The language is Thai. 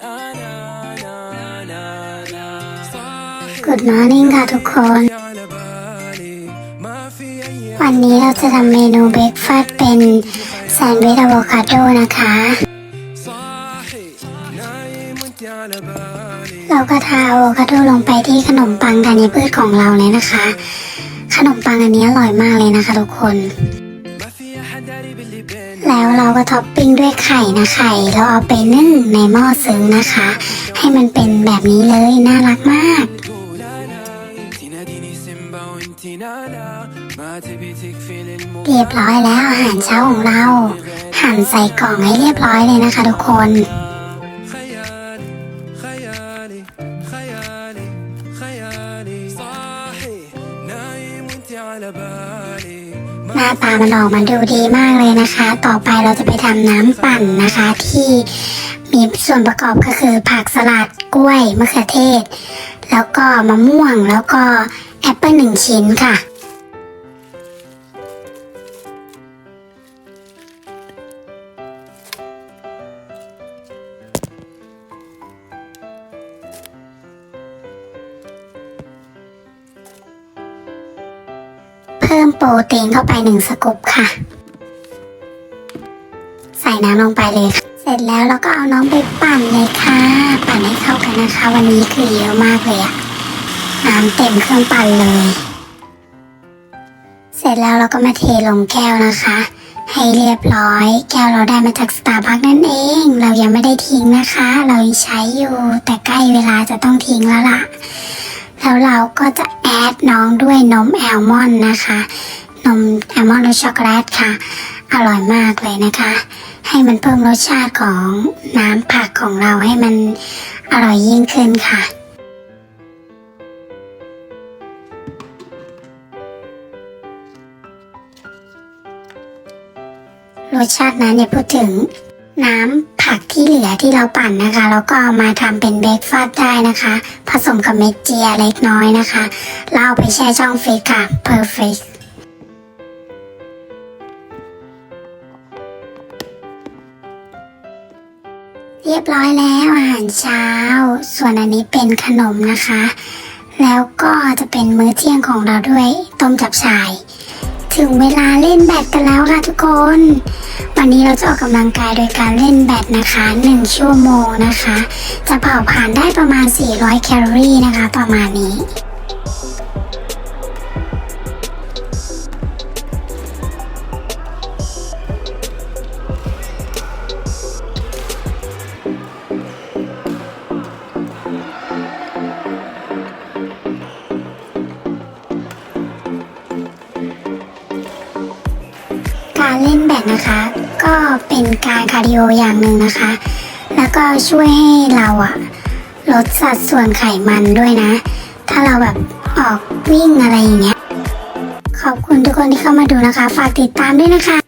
Good morning ค่ะทุกคน วันนี้เราจะทำเมนูเบรกฟาสต์เป็นแซนด์วิชอะโวคาโดนะคะ เราก็ทาอะโวคาโดลงไปที่ขนมปังธัญพืชของเราเลยนะคะ ขนมปังอันนี้อร่อยมากเลยนะคะทุกคน แล้วเราก็ท็อปปิ้งด้วยไข่นะไข่เราเอาไปนึ่งในหม้อซึ้งนะคะ ให้มันเป็นแบบนี้เลยน่ารักมาก เรียบร้อยแล้วอาหารเช้าของเรา หั่นใส่กล่องให้เรียบร้อยเลยนะคะทุกคน หน้าตามันออกมาดูดีมากเลยนะคะ ต่อไปเราจะไปทำน้ำปั่นนะคะ ที่มีส่วนประกอบก็คือผักสลัดกล้วยมะเขือเทศ แล้วก็มะม่วงแล้วก็แอปเปิลหนึ่งชิ้นค่ะ พิ่มโปรตีนเข้าไปหนึ่งสกู๊ปค่ะ ใส่น้ำลงไปเลยค่ะ เสร็จแล้วเราก็เอาน้องไปปั่นเลยค่ะ ปั่นให้เข้ากันนะคะ วันนี้คือเยอะมากเลยอะน้ำเต็มเครื่องปั่นเลย เสร็จแล้วเราก็มาเทลงแก้วนะคะ ให้เรียบร้อย แก้วเราได้มาจากสตาร์บัคนั่นเอง เรายังไม่ได้ทิ้งนะคะ เรายังใช้อยู่แต่ใกล้เวลาจะต้องทิ้งแล้วล่ะ แล้วเราก็จะแอดน้องด้วยนมแอลมอนด์นะคะ นมแอลมอนด์รสช็อกโกแลตค่ะ อร่อยมากเลยนะคะ ให้มันเพิ่มรสชาติของน้ำผักของเราให้มันอร่อยยิ่งขึ้นค่ะรสชาตินั้นเนี่ยพูดถึง น้ำผักที่เหลือที่เราปั่นนะคะ แล้วก็เอามาทำเป็นเบรกฟาสต์ได้นะคะ ผสมกับเม็ดเจียเล็กน้อยนะคะแล้วเอาไปแช่ช่องฟรีซค่ะ perfect เรียบร้อยแล้วอาหารเช้า ส่วนอันนี้เป็นขนมนะคะ แล้วก็จะเป็นมื้อเที่ยงของเราด้วยต้มจับฉ่าย ถึงเวลาเล่นแบดกันแล้วค่ะทุกคน วันนี้เราจะออกกำลังกายโดยการเล่นแบดนะคะ 1 ชั่วโมงนะคะ จะเผาผ่านได้ประมาณ 400 แคลอรี่นะคะ ประมาณนี้ เล่นแบดนะคะ ก็เป็นการคาร์ดิโออย่างหนึ่งนะคะ แล้วก็ช่วยให้เราอะลดสัดส่วนไขมันด้วยนะ ถ้าเราแบบออกวิ่งอะไรอย่างเงี้ย ขอบคุณทุกคนที่เข้ามาดูนะคะ ฝากติดตามด้วยนะคะ